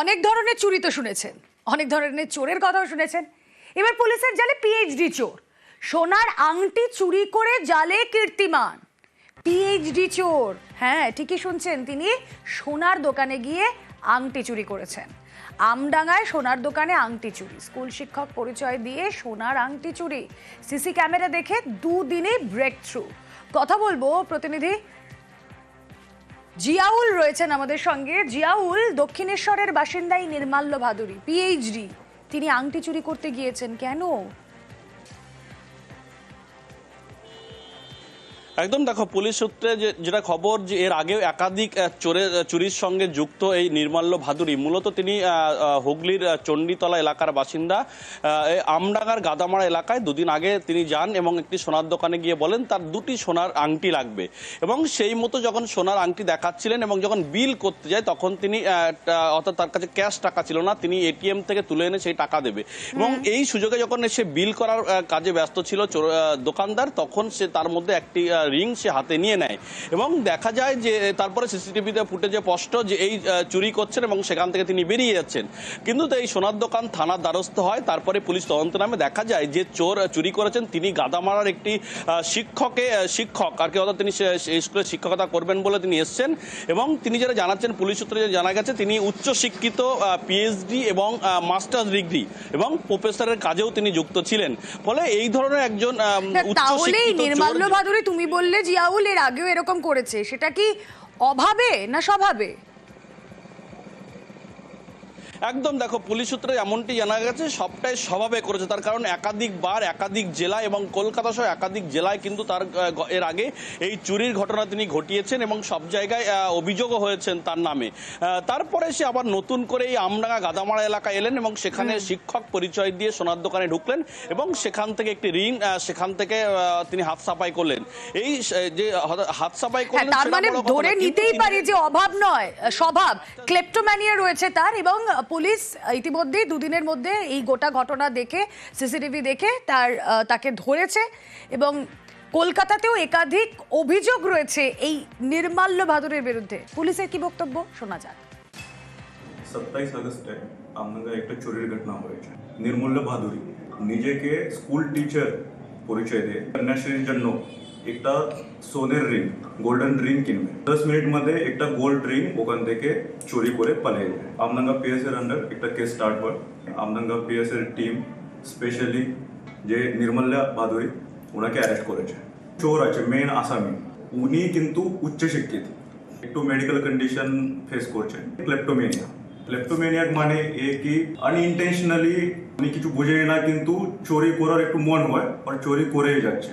অনেক ধরনের চুরি তো শুনেছেন, অনেক ধরনের চোরের কথাও শুনেছেন। এবার পুলিশের জালে পিএইচডি চোর, সোনার আংটি চুরি করে জালে কীর্তিমান। পিএইচডি চোর হ্যাঁ ঠিকই শুনছেন, তিনি সোনার দোকানে গিয়ে আংটি চুরি করেছেন। আমডাঙ্গায় সোনার দোকানে আংটি চুরি, স্কুল শিক্ষক পরিচয় দিয়ে সোনার আংটি চুরি, সিসি ক্যামেরা দেখে দুদিনে ব্রেক থ্রু কথা বলব প্রতিনিধি জিয়াউল রয়েছেন আমাদের সঙ্গে। জিয়াউল দক্ষিণেশ্বরের বাসিন্দাই নির্মাল্য ভাদুরী পিএইচডি তিনি আংটি চুরি করতে গিয়েছেন। কেন? একদম দেখো পুলিশ সূত্রে যে যেটা খবর যে এর আগেও একাধিক আহ, চোরের সঙ্গে যুক্ত এই নির্মাল্য ভাদুরী। মূলত তিনি হুগলির চণ্ডীতলা এলাকার বাসিন্দা। আমডাঙ্গার গাদামারা এলাকায় দুদিন আগে তিনি যান এবং একটি সোনার দোকানে গিয়ে বলেন তার দুটি সোনার আংটি লাগবে। এবং সেই মতো যখন সোনার আংটি দেখাচ্ছিলেন এবং যখন বিল করতে যায় তখন তিনি অর্থাৎ তার কাছে ক্যাশ টাকা ছিল না তিনি এটিএম থেকে তুলে এনে সেই টাকা দেবে। এবং এই সুযোগে যখন সে বিল করার কাজে ব্যস্ত ছিল চোর- দোকানদার তখন সে তার মধ্যে একটি রিং সে হাতে নিয়ে নেয়। এবং দেখা যায় যে তারপরে সিসিটিভিতে ফুটেজে স্পষ্ট যে এই চুরি করছেন এবং সেখান থেকে তিনি বেরিয়ে যাচ্ছেন। কিন্তু এই সোনার দোকান থানার দ্বারস্থ হয়। তারপরে পুলিশ তদন্ত নামে দেখা যায় যে চোর চুরি করেছেন। তিনি গাদামারার একটি শিক্ষকে শিক্ষক। আর কি অর্থাৎ তিনি স্কুলে শিক্ষকতা করবেন বলে তিনি এসছেন। এবং তিনি যেটা জানাচ্ছেন পুলিশ সূত্রে জানা গেছে তিনি উচ্চ শিক্ষিত পিএইচডি এবং মাস্টার্স ডিগ্রি এবং প্রফেসরের কাজেও তিনি যুক্ত ছিলেন। ফলে এই ধরনের একজন উচ্চ শিক্ষিত তুমি বললে জিয়াউল এর আগেও এরকম করেছে। সেটা কি অভাবে না স্বভাবে? একদম দেখো পুলিশ সূত্রে এমনটি জানা গেছে সবটাই স্বভাবে করেছে। তার কারণ একাধিকবার একাধিক জেলা এবং কলকাতা সহ একাধিক জেলায় কিন্তু তার এর আগে এই চুরির ঘটনা তিনি ঘটিয়েছেন এবং সব জায়গায় অভিযোগও হয়েছেন তার নামে। তারপরে সে আবার নতুন করে এই আমডাঙ্গা গাদামারা এলাকায় এলেন এবং সেখানে শিক্ষক পরিচয় দিয়ে সোনার দোকানে ঢুকলেন এবং সেখান থেকে একটি ঋণ সেখান থেকে তিনি হাত সাফাই করলেন। এই যে হাত সাফাই হ্যাঁ করলেন তার মানে ধরে নিতেই পারি যে অভাব নয় স্বভাব। ক্লেপ্টোম্যানিয়া রয়েছে তার এবং পুলিশ ইতিমধ্যেই দুদিনের মধ্যে এই গোটা ঘটনা দেখে, সিসিটিভি দেখে তার তাকে ধরেছে এবং কলকাতাতেও একাধিক অভিযোগ রয়েছে এই নির্মাল্য ভাদুরের বিরুদ্ধে। পুলিশের কি বক্তব্য? শোনা যাক। সাতাইশ আগস্টে আমনগর একটা চুরির ঘটনা হয়েছে। নির্মূল্য ভাদুরী নিজেকে স্কুল টিচার পরিচয় দিয়ে। কন্যাশ্রীর জন্য একটা সোনের রিং গোল্ডেন রিং কিনবে দশ মিনিট মধ্যে একটা গোল্ড রিং ওখান থেকে চুরি করে পালিয়ে যায় আমনাঙ্গা পিএস এর আন্ডার একটা কেস স্টার্ট হয় আমনাঙ্গা পিএস এর টিম স্পেশালি যে নির্মল্য ভাদুরী ওনাকে অ্যারেস্ট করেছে চোর আছে মেন আসামি উনি কিন্তু উচ্চ শিক্ষিত একটু মেডিকেল কন্ডিশন ফেস করছেন ক্লেপ্টোমেনিয়া ক্লেপ্টোমেনিয়াক মানে এ কি আনইনটেনশনালি উনি কিছু বুঝে না কিন্তু চুরি করার একটু মন হয় আর চুরি করেই যাচ্ছে